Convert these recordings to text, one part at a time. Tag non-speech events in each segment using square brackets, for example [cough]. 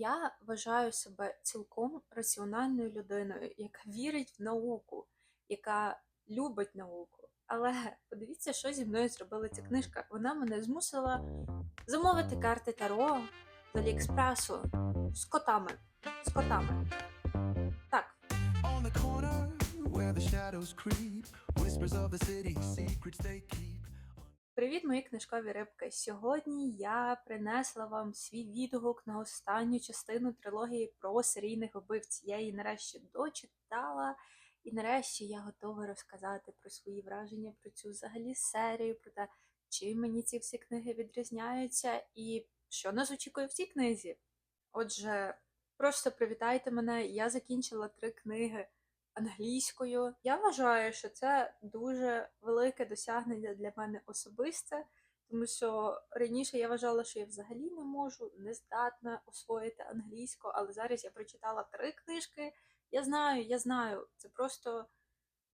Я вважаю себе цілком раціональною людиною, яка вірить в науку, яка любить науку. Але подивіться, що зі мною зробила ця книжка. Вона мене змусила замовити карти Таро з Аліекспресу з котами. З котами. Так, On the corner where the shadows creep, whispers of the city, secrets they keep. Привіт, мої книжкові рибки! Сьогодні я принесла вам свій відгук на останню частину трилогії про серійних вбивць. Я її нарешті дочитала, і нарешті я готова розказати про свої враження про цю взагалі серію, про те, чим мені ці всі книги відрізняються, і що нас очікує в цій книзі. Отже, просто привітайте мене. Я закінчила три книги англійською. Я вважаю, що це дуже велике досягнення для мене особисте, тому що раніше я вважала, що я взагалі не можу, не здатна освоїти англійську, але зараз я прочитала три книжки. Я знаю, я знаю, це просто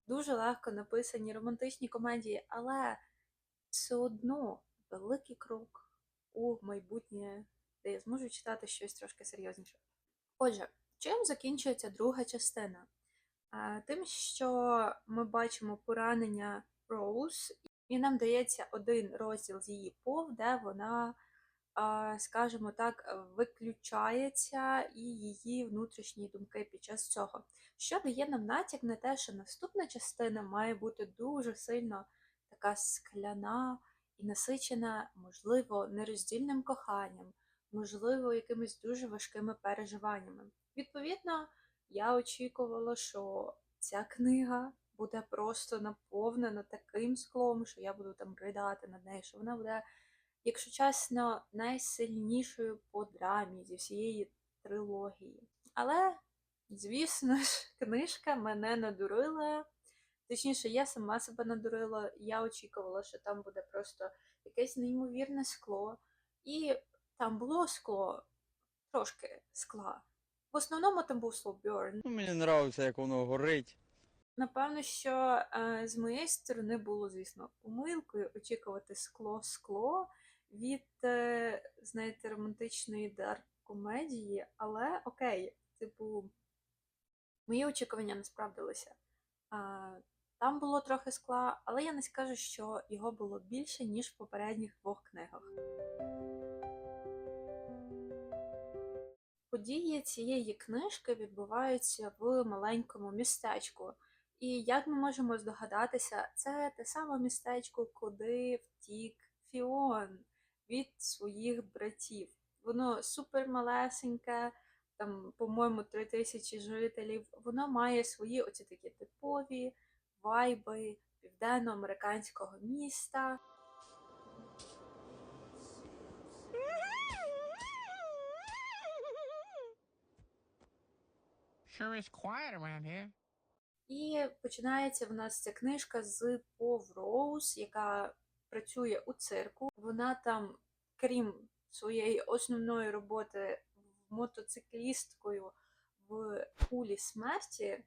дуже легко написані романтичні комедії, але все одно великий крок у майбутнє, де я зможу читати щось трошки серйозніше. Отже, чим закінчується друга частина? Тим, що ми бачимо поранення Роуз, і нам дається один розділ з її пов, де вона, скажімо так, виключається і її внутрішні думки під час цього. Що дає нам натяк на те, що наступна частина має бути дуже сильно така скляна і насичена, можливо, нероздільним коханням, можливо, якимись дуже важкими переживаннями. Відповідно, я очікувала, що ця книга буде просто наповнена таким склом, що я буду там ридати над нею, що вона буде, якщо чесно, найсильнішою по драмі зі всієї трилогії. Але, звісно [laughs] ж, книжка мене надурила. Точніше, я сама себе надурила. Я очікувала, що там буде просто якесь неймовірне скло. І там було скло, трошки скла. В основному там був burn. Ну, мені подобається, як воно горить. Напевно, що е, з моєї сторони було, звісно, помилкою очікувати скло-скло від, е, знаєте, романтичної дарк комедії, але окей, типу, мої очікування не справдилися. А, там було трохи скла, але я не скажу, що його було більше, ніж в попередніх двох книгах. Події цієї книжки відбуваються в маленькому містечку. І як ми можемо здогадатися, це те саме містечко, куди втік Фіон від своїх братів. Воно супер малесеньке, там, по-моєму, три тисячі жителів. Воно має свої оці такі типові вайби південноамериканського міста. Sure is quiet around here. І починається в нас ця книжка з Пов Роуз, яка працює у цирку. Вона там, крім своєї основної роботи мотоциклісткою в кулі смерті,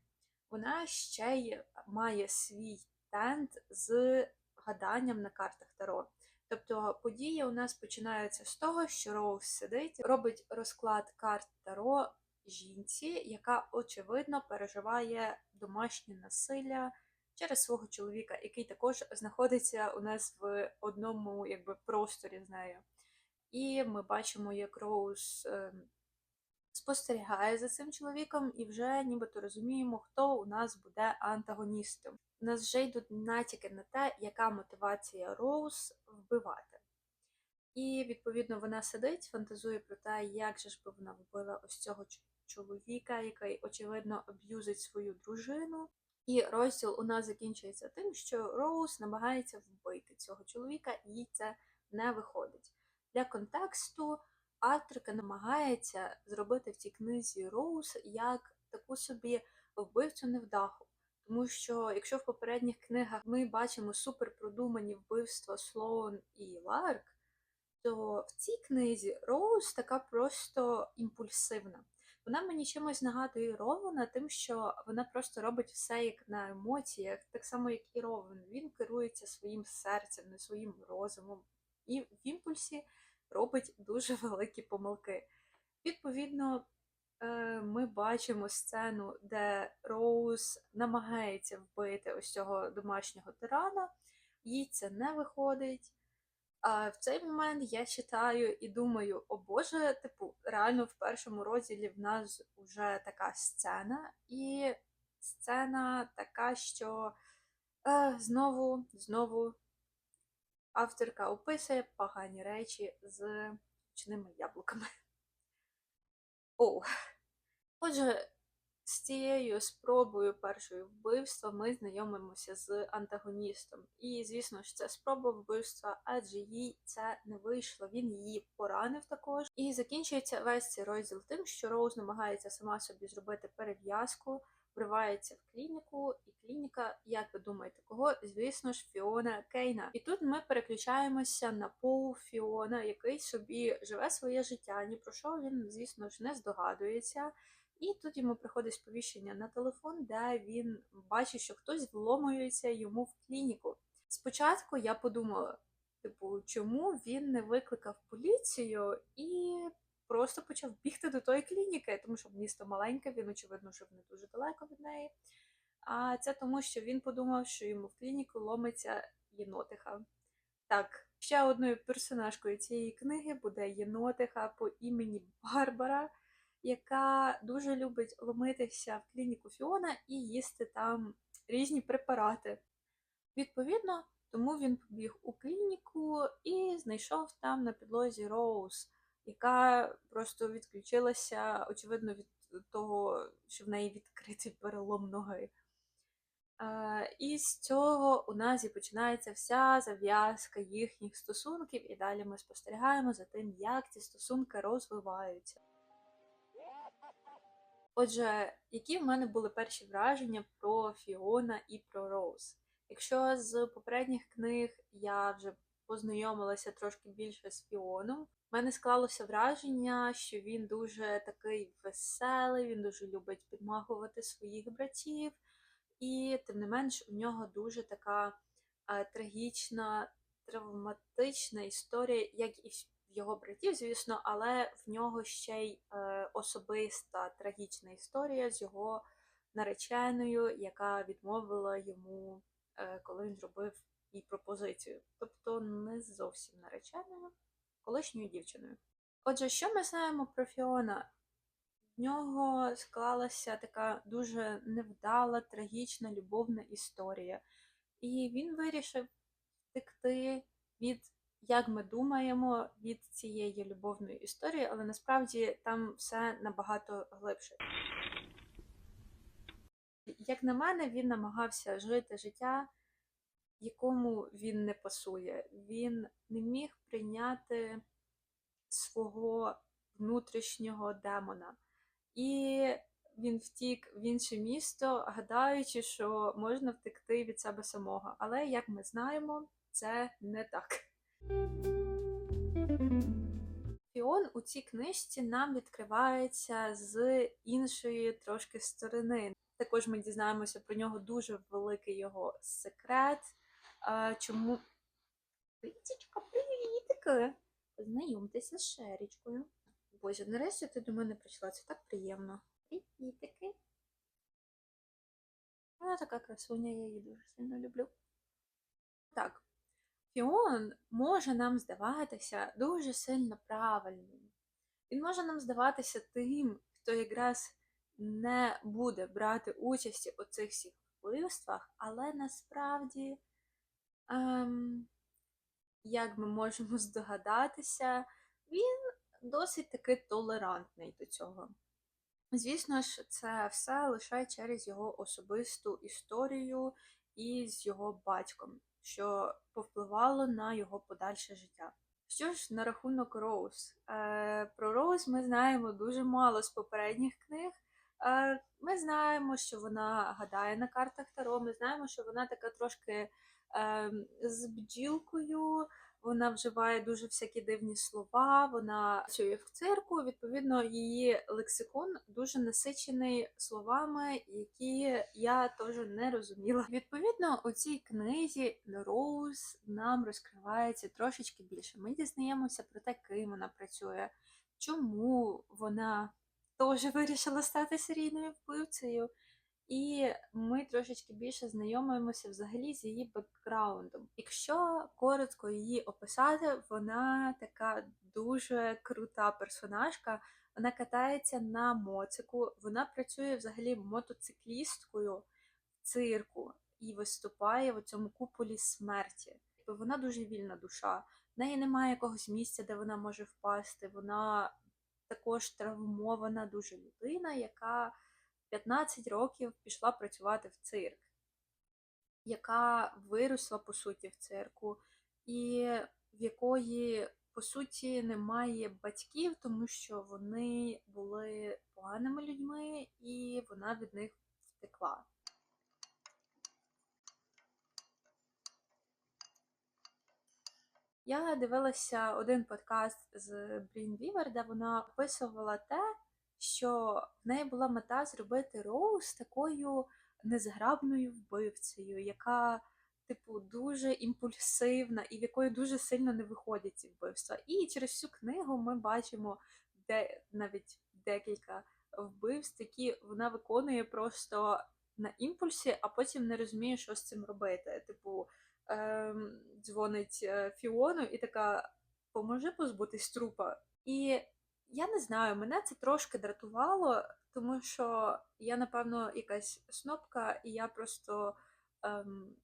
вона ще й має свій тент з гаданням на картах Таро. Тобто події у нас починаються з того, що Роуз сидить, робить розклад карт Таро жінці, яка очевидно переживає домашнє насилля через свого чоловіка, який також знаходиться у нас в одному якби просторі з нею. І ми бачимо, як Роуз е, спостерігає за цим чоловіком, і вже нібито розуміємо, хто у нас буде антагоністом. У нас вже йдуть натяки на те, яка мотивація Роуз вбивати. І відповідно вона сидить, фантазує про те, як же ж би вона вбила ось цього ч- чоловіка, який очевидно аб'юзить свою дружину. І розділ у нас закінчується тим, що Роуз намагається вбити цього чоловіка, і їй це не виходить. Для контексту авторка намагається зробити в цій книзі Роуз як таку собі вбивцю невдаху. Тому що якщо в попередніх книгах ми бачимо суперпродумані вбивства Слоун і Ларк, то в цій книзі Роуз така просто імпульсивна. Вона мені чимось нагадує Рована, тим, що вона просто робить все як на емоціях, так само, як і Рован. Він керується своїм серцем, не своїм розумом, і в імпульсі робить дуже великі помилки. Відповідно, е, ми бачимо сцену, де Роуз намагається вбити ось цього домашнього тирана, їй це не виходить. А в цей момент я читаю і думаю, о Боже, типу, реально в першому розділі в нас вже така сцена, і сцена така, що е, знову, знову авторка описує погані речі з ручними яблуками. О, отже, з цією спробою першої вбивства ми знайомимося з антагоністом. І, звісно ж, це спроба вбивства, адже їй це не вийшло. Він її поранив також. І закінчується весь цей розділ тим, що Роуз намагається сама собі зробити перев'язку, вривається в клініку, і клініка, як ви думаєте, кого? Звісно ж, Фіона Кейна. І тут ми переключаємося на Пол Фіона, який собі живе своє життя. Ні про що він, звісно ж, не здогадується. І тут йому приходить сповіщення на телефон, де він бачить, що хтось вломується йому в клініку. Спочатку я подумала, типу, чому він не викликав поліцію і просто почав бігти до тої клініки, тому що місто маленьке, він, очевидно, жив не дуже далеко від неї. А це тому, що він подумав, що йому в клініку ломиться єнотиха. Так, ще одною персонажкою цієї книги буде єнотиха по імені Барбара яка дуже любить ломитися в клініку Фіона і їсти там різні препарати. Відповідно, тому він побіг у клініку і знайшов там на підлозі Роуз, яка просто відключилася, очевидно, від того, що в неї відкритий перелом ноги. Е, І з цього у нас і починається вся зав'язка їхніх стосунків, і далі ми спостерігаємо за тим, як ці стосунки розвиваються. Отже, які в мене були перші враження про Фіона і про Роуз? Якщо з попередніх книг я вже познайомилася трошки більше з Фіоном, в мене склалося враження, що він дуже такий веселий, він дуже любить підмахувати своїх братів, і тим не менш у нього дуже така е, трагічна, травматична історія, як і його братів, звісно, але в нього ще й е, особиста трагічна історія з його нареченою, яка відмовила йому, е, коли він зробив їй пропозицію. Тобто не зовсім нареченою, колишньою дівчиною. Отже, що ми знаємо про Фіона? В нього склалася така дуже невдала, трагічна любовна історія. І він вирішив втекти від як ми думаємо від цієї любовної історії, але насправді там все набагато глибше. Як на мене, він намагався жити життя, якому він не пасує. Він не міг прийняти свого внутрішнього демона. І він втік в інше місто, гадаючи, що можна втекти від себе самого. Але, як ми знаємо, це не так. Фіон у цій книжці нам відкривається з іншої трошки сторони. Також ми дізнаємося про нього дуже великий його секрет. Чому. Прітічка, привітики! Познайомтеся з Шерічкою. Боже, нарешті ти до мене прийшла, це так приємно. Привітики. Вона така красуня, я її дуже сильно люблю. Так, Фіон може нам здаватися дуже сильно правильним. Він може нам здаватися тим, хто якраз не буде брати участі у цих всіх вбивствах, але насправді, ем, як ми можемо здогадатися, він досить таки толерантний до цього. Звісно ж, це все лише через його особисту історію і з його батьком що повпливало на його подальше життя. Що ж на рахунок Роуз? Е, Про Роуз ми знаємо дуже мало з попередніх книг. Е, Ми знаємо, що вона гадає на картах Таро, ми знаємо, що вона така трошки е, з бджілкою, вона вживає дуже всякі дивні слова, вона працює в цирку. Відповідно, її лексикон дуже насичений словами, які я теж не розуміла. Відповідно, у цій книзі Роуз нам розкривається трошечки більше. Ми дізнаємося про те, ким вона працює. чому вона теж вирішила стати серійною вбивцею. І ми трошечки більше знайомимося взагалі з її бекграундом. Якщо коротко її описати, вона така дуже крута персонажка. Вона катається на моцику, вона працює взагалі мотоциклісткою в цирку і виступає в цьому куполі смерті. Тобто Вона дуже вільна душа. В неї немає якогось місця, де вона може впасти. Вона також травмована дуже людина, яка 15 років пішла працювати в цирк, яка виросла по суті в цирку, і в якої по суті немає батьків, тому що вони були поганими людьми, і вона від них втекла. Я дивилася один подкаст з Брін Вівер, де вона описувала те, що в неї була мета зробити Роуз такою незграбною вбивцею, яка, типу, дуже імпульсивна і в якої дуже сильно не виходять ці вбивства. І через всю книгу ми бачимо де навіть декілька вбивств, які вона виконує просто на імпульсі, а потім не розуміє, що з цим робити. Типу, ем, дзвонить е, Фіону і така: поможи позбутись трупа. І я не знаю, мене це трошки дратувало, тому що я, напевно, якась снопка, і я просто ем,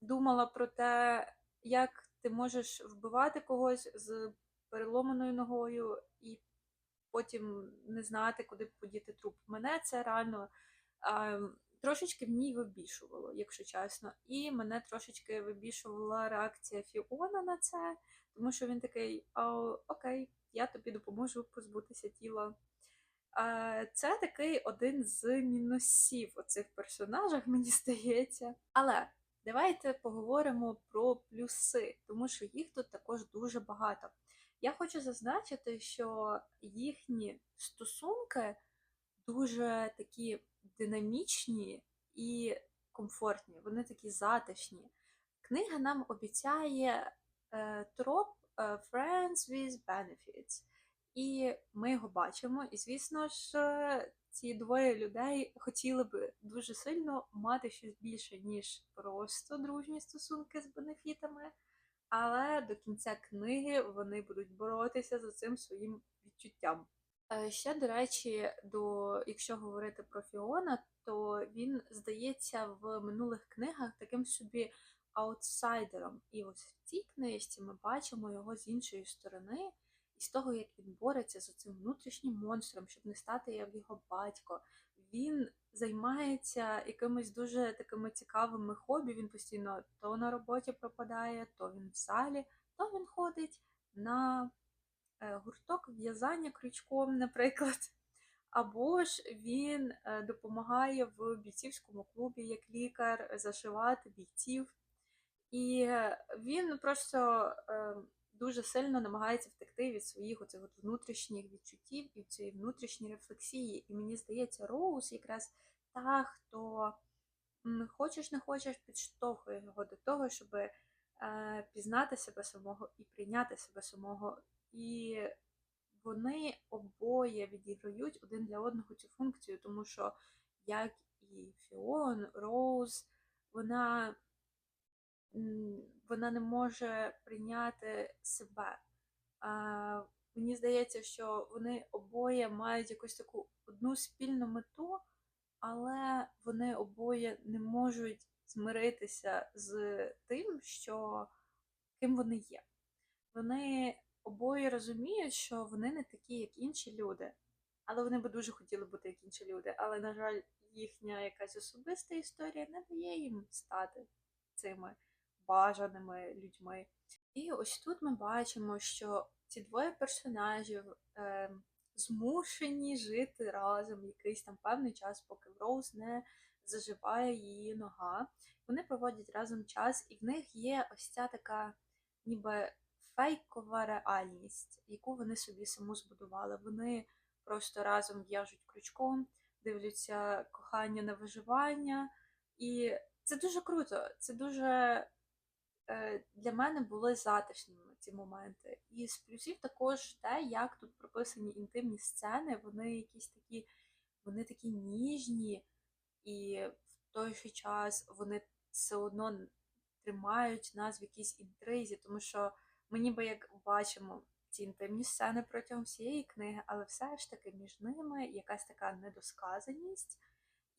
думала про те, як ти можеш вбивати когось з переломаною ногою і потім не знати, куди подіти труп. Мене це реально ем, трошечки в ній вибішувало, якщо чесно. І мене трошечки вибішувала реакція Фіона на це, тому що він такий: «А, окей, я тобі допоможу позбутися тіла. Це такий один з мінусів у цих персонажах, мені [laughs] здається. Але давайте поговоримо про плюси, тому що їх тут також дуже багато. Я хочу зазначити, що їхні стосунки дуже такі динамічні і комфортні, вони такі затишні. Книга нам обіцяє е, троп Friends with Benefits. І ми його бачимо. І, звісно ж, е, ці двоє людей хотіли б дуже сильно мати щось більше, ніж просто дружні стосунки з бенефітами. Але до кінця книги вони будуть боротися за цим своїм відчуттям. Е, Ще, до речі, до, якщо говорити про Фіона, то він здається в минулих книгах таким собі аутсайдером. І ось в цій книжці ми бачимо його з іншої сторони, і з того, як він бореться з цим внутрішнім монстром, щоб не стати як його батько. Він займається якимись дуже такими цікавими хобі. Він постійно то на роботі пропадає, то він в залі, то він ходить на е, гурток в'язання крючком, наприклад. Або ж він е, допомагає в бійцівському клубі як лікар зашивати бійців. І е, він просто е, дуже сильно намагається втекти від своїх оцих от внутрішніх відчуттів і цієї внутрішньої рефлексії. І мені здається, Роуз якраз та, хто хочеш не хочеш, підштовхує його до того, щоб е, пізнати себе самого і прийняти себе самого. І вони обоє відіграють один для одного цю функцію, тому що як і Фіон, Роуз, вона, вона не може прийняти себе. А, мені здається, що вони обоє мають якусь таку одну спільну мету, але вони обоє не можуть змиритися з тим, що ким вони є. Вони обоє розуміють, що вони не такі, як інші люди, але вони би дуже хотіли бути як інші люди. Але, на жаль, їхня якась особиста історія не дає їм стати цими бажаними людьми. І ось тут ми бачимо, що ці двоє персонажів е, змушені жити разом якийсь там певний час, поки Роуз не заживає її нога. Вони проводять разом час, і в них є ось ця така ніби фейкова реальність, яку вони собі саму збудували. Вони просто разом в'яжуть крючком, дивляться кохання на виживання. І це дуже круто. Це дуже для мене були затишними ці моменти. І з плюсів також те, як тут прописані інтимні сцени, вони якісь такі, вони такі ніжні, і в той же час вони все одно тримають нас в якійсь інтризі, тому що ми ніби як бачимо ці інтимні сцени протягом всієї книги, але все ж таки між ними якась така недосказаність,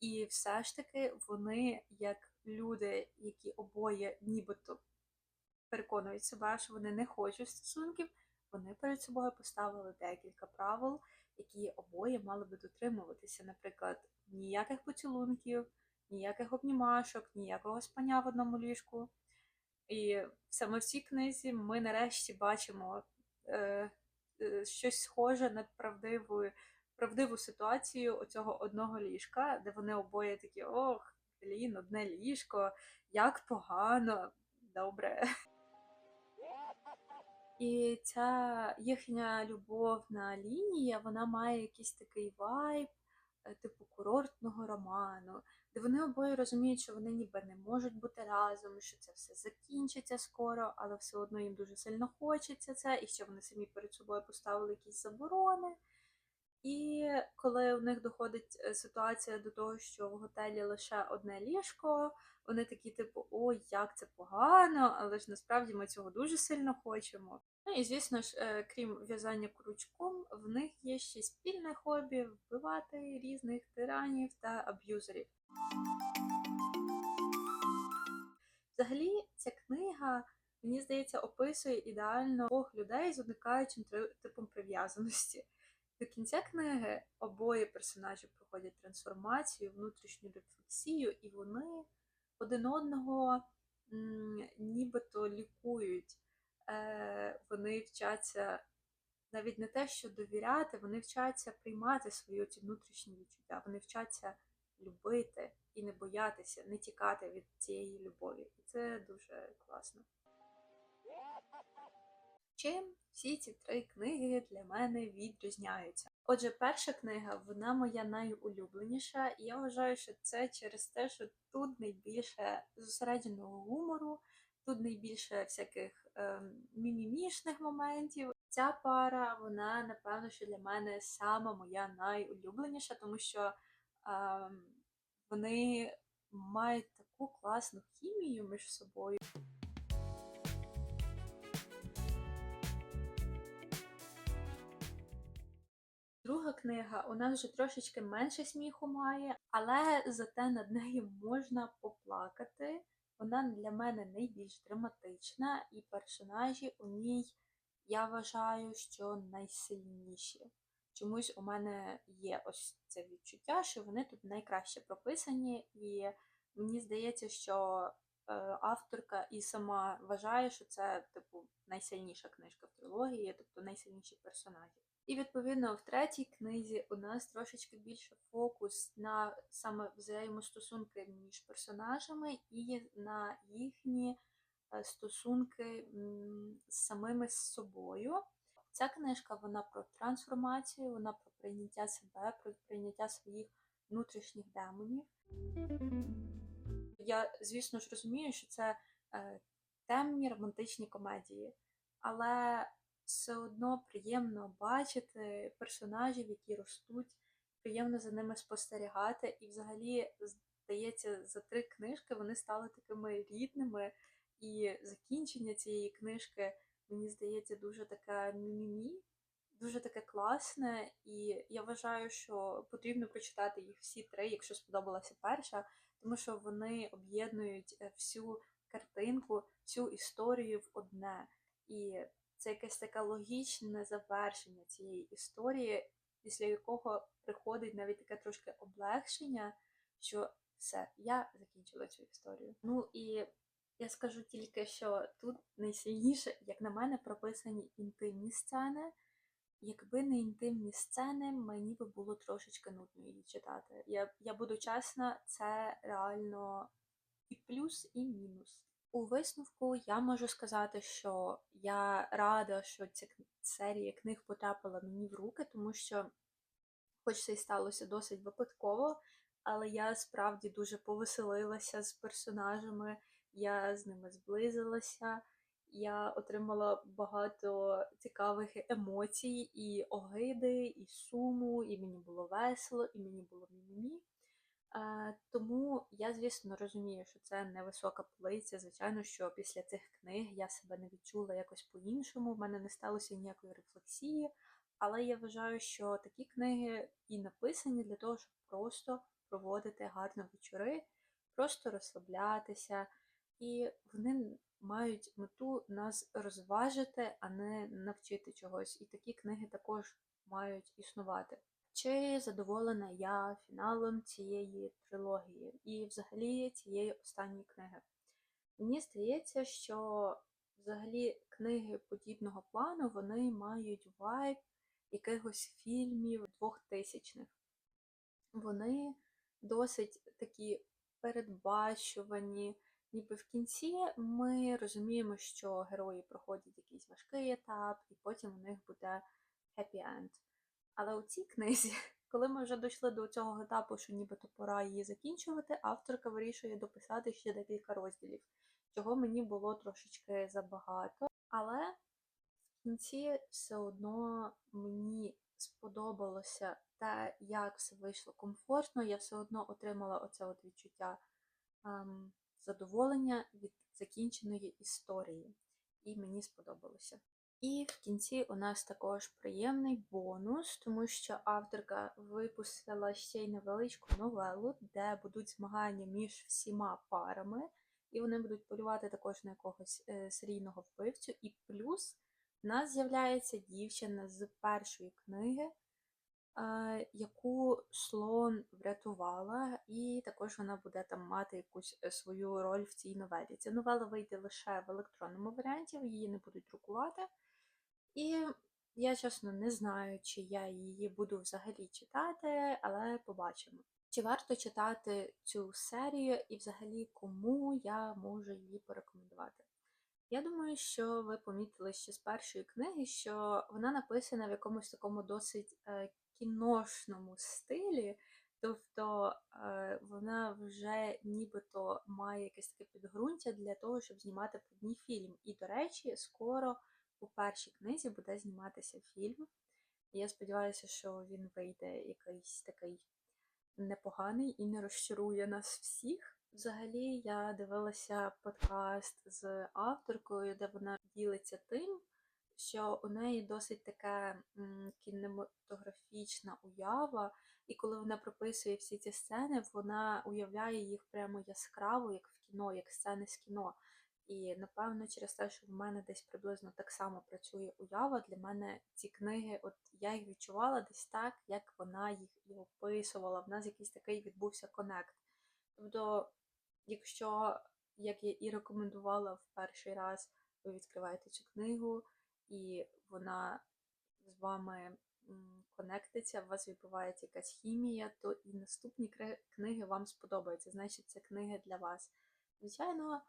і все ж таки вони, як люди, які обоє нібито переконують себе, що вони не хочуть стосунків, вони перед собою поставили декілька правил, які обоє мали би дотримуватися. Наприклад, ніяких поцілунків, ніяких обнімашок, ніякого спання в одному ліжку. І саме в цій книзі ми нарешті бачимо е, е, щось схоже на правдиву, правдиву ситуацію оцього одного ліжка, де вони обоє такі: ох, блін, одне ліжко, як погано, добре. І ця їхня любовна лінія, вона має якийсь такий вайб, е, типу курортного роману, де вони обоє розуміють, що вони ніби не можуть бути разом, що це все закінчиться скоро, але все одно їм дуже сильно хочеться це, і що вони самі перед собою поставили якісь заборони. І коли у них доходить е, ситуація до того, що в готелі лише одне ліжко, вони такі, типу, ой, як це погано, але ж насправді ми цього дуже сильно хочемо. Ну і звісно ж, е, крім в'язання крючком, в них є ще спільне хобі вбивати різних тиранів та аб'юзерів. Взагалі, ця книга, мені здається, описує ідеально двох людей з уникаючим типом прив'язаності. До кінця книги обоє персонажі проходять трансформацію, внутрішню рефлексію, і вони один одного нібито лікують. Е, вони вчаться навіть не те, що довіряти, вони вчаться приймати свої ці внутрішні відчуття, вони вчаться любити і не боятися, не тікати від цієї любові. І це дуже класно. Чим всі ці три книги для мене відрізняються? Отже, перша книга, вона моя найулюбленіша, і я вважаю, що це через те, що тут найбільше зосередженого гумору, тут найбільше всяких ем, мімімішних моментів. Ця пара, вона, напевно, що для мене сама моя найулюбленіша, тому що ем, вони мають таку класну хімію між собою. Друга книга у нас вже трошечки менше сміху має, але зате над нею можна поплакати. Вона для мене найбільш драматична, і персонажі у ній я вважаю, що найсильніші. Чомусь у мене є ось це відчуття, що вони тут найкраще прописані, і мені здається, що е, авторка і сама вважає, що це типу найсильніша книжка в трилогії, тобто найсильніші персонажі. І відповідно в третій книзі у нас трошечки більше фокус на саме взаємостосунки між персонажами і на їхні е, стосунки з самими з собою. Ця книжка вона про трансформацію, вона про прийняття себе, про прийняття своїх внутрішніх демонів. Я, звісно ж, розумію, що це е, темні романтичні комедії, але все одно приємно бачити персонажів, які ростуть, приємно за ними спостерігати. І взагалі, здається, за три книжки вони стали такими рідними, і закінчення цієї книжки, мені здається, дуже таке мімімі, дуже таке класне. І я вважаю, що потрібно прочитати їх всі три, якщо сподобалася перша, тому що вони об'єднують е, всю картинку, всю історію в одне. І це якесь таке логічне завершення цієї історії, після якого приходить навіть таке трошки облегшення, що все, я закінчила цю історію. Ну і я скажу тільки, що тут найсильніше, як на мене, прописані інтимні сцени. Якби не інтимні сцени, мені би було трошечки нудно її читати. Я, я буду чесна, це реально і плюс, і мінус. У висновку я можу сказати, що я рада, що ця серія книг потрапила мені в руки, тому що, хоч це й сталося досить випадково, але я справді дуже повеселилася з персонажами, я з ними зблизилася, Я отримала багато цікавих емоцій, і огиди, і суму, і мені було весело, і мені було мімімі. Е, Тому я, звісно, розумію, що це невисока полиця. Звичайно, що після цих книг я себе не відчула якось по-іншому, в мене не сталося ніякої рефлексії. Але я вважаю, що такі книги і написані для того, щоб просто проводити гарно вечори, просто розслаблятися, і вони мають мету нас розважити, а не навчити чогось. І такі книги також мають існувати. Чи задоволена я фіналом цієї трилогії і взагалі цієї останньої книги? Мені здається, що взагалі книги подібного плану вони мають вайб якихось фільмів двохтисячних. Вони досить такі передбачувані, ніби в кінці ми розуміємо, що герої проходять якийсь важкий етап, і потім у них буде end. Але у цій книзі, [laughs] коли ми вже дійшли до цього етапу, що нібито пора її закінчувати, авторка вирішує дописати ще декілька розділів, чого мені було трошечки забагато. Але в кінці все одно мені сподобалося те, як все вийшло комфортно. Я все одно отримала оце от відчуття ем, задоволення від закінченої історії, і мені сподобалося. І в кінці у нас також приємний бонус, тому що авторка випустила ще й невеличку новелу, де будуть змагання між всіма парами, і вони будуть полювати також на якогось е, серійного вбивцю. І плюс в нас з'являється дівчина з першої книги, е, яку слон врятувала, і також вона буде там мати якусь е, свою роль в цій новелі. Ця новела вийде лише в електронному варіанті, її не будуть друкувати. І я чесно не знаю, чи я її буду взагалі читати, але побачимо. Чи варто читати цю серію і взагалі кому я можу її порекомендувати? Я думаю, що ви помітили ще з першої книги, що вона написана в якомусь такому досить е, кіношному стилі, тобто е, вона вже нібито має якесь таке підґрунтя для того, щоб знімати про ній фільм. І, до речі, скоро у першій книзі буде зніматися фільм. І я сподіваюся, що він вийде якийсь такий непоганий і не розчарує нас всіх. Взагалі, я дивилася подкаст з авторкою, де вона ділиться тим, що у неї досить така кінематографічна уява, і коли вона прописує всі ці сцени, вона уявляє їх прямо яскраво, як в кіно, як сцени з кіно. І напевно, через те, що в мене десь приблизно так само працює уява, для мене ці книги, от я їх відчувала десь так, як вона їх і описувала. В нас якийсь такий відбувся конект. Тобто, якщо, як я і рекомендувала в перший раз, ви відкриваєте цю книгу, і вона з вами конектиться, у вас відбувається якась хімія, то і наступні книги вам сподобаються. Значить, це книги для вас. Звичайно,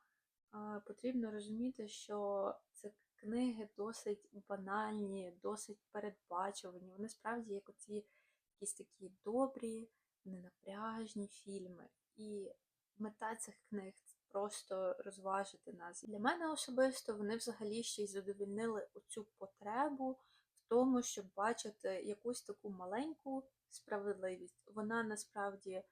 потрібно розуміти, що це книги досить банальні, досить передбачувані. Вони справді як оці якісь такі добрі, ненапряжні фільми. І мета цих книг це просто розважити нас. Для мене особисто вони взагалі ще й задовільнили оцю потребу в тому, щоб бачити якусь таку маленьку справедливість. Вона насправді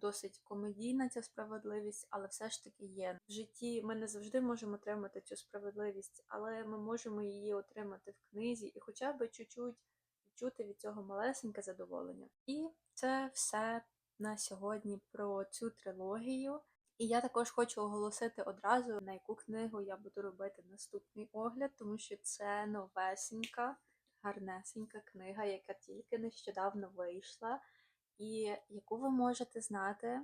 досить комедійна ця справедливість, але все ж таки є. В житті ми не завжди можемо отримати цю справедливість, але ми можемо її отримати в книзі і хоча б чуть-чуть відчути від цього малесеньке задоволення. І це все на сьогодні про цю трилогію. І я також хочу оголосити одразу, на яку книгу я буду робити наступний огляд, тому що це новесенька, гарнесенька книга, яка тільки нещодавно вийшла, і яку ви можете знати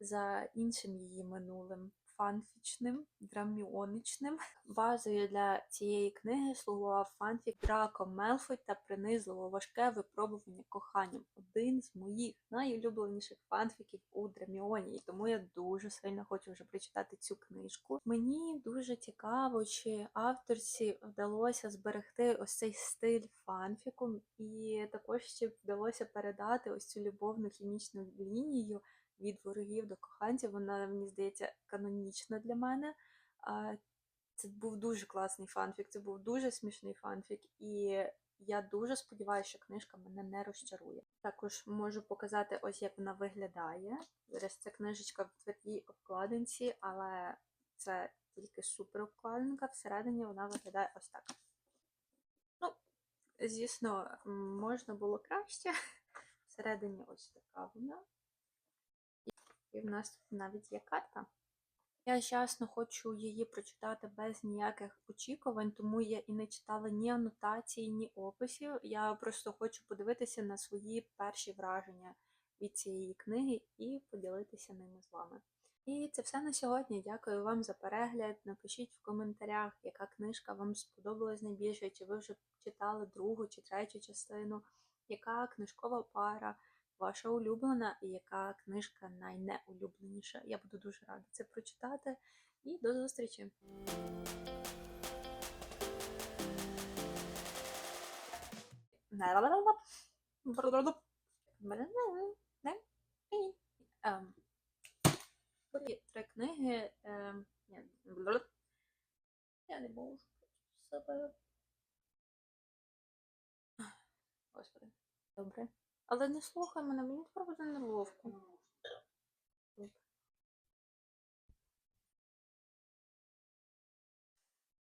за іншим її минулим фанфічним, драміоничним. Базою для цієї книги слугував фанфік Драко Мелфой та принизливо важке випробування коханням. Один з моїх найулюбленіших фанфіків у Драміоні, і тому я дуже сильно хочу вже прочитати цю книжку. Мені дуже цікаво, чи авторці вдалося зберегти ось цей стиль фанфіку, і також чи вдалося передати ось цю любовну хімічну лінію від ворогів до коханців. Вона, мені здається, канонічна для мене. Це був дуже класний фанфік, це був дуже смішний фанфік, і я дуже сподіваюся, що книжка мене не розчарує. Також можу показати ось як вона виглядає. Зараз це книжечка в твердій обкладинці, але це тільки супер обкладинка. Всередині вона виглядає ось так. Ну, звісно, можна було краще. Всередині ось така вона. І в нас тут навіть є карта. Я чесно хочу її прочитати без ніяких очікувань, тому я і не читала ні анотацій, ні описів. Я просто хочу подивитися на свої перші враження від цієї книги і поділитися ними з вами. І це все на сьогодні. Дякую вам за перегляд. Напишіть в коментарях, яка книжка вам сподобалась найбільше, чи ви вже читали другу чи третю частину, яка книжкова пара ваша улюблена і яка книжка найнеулюбленіша. Я буду дуже рада це прочитати. І до зустрічі! Ем, три книги. ем, Я не можу себе. Господи. Добре. Але не слухай мене, мені треба неловко.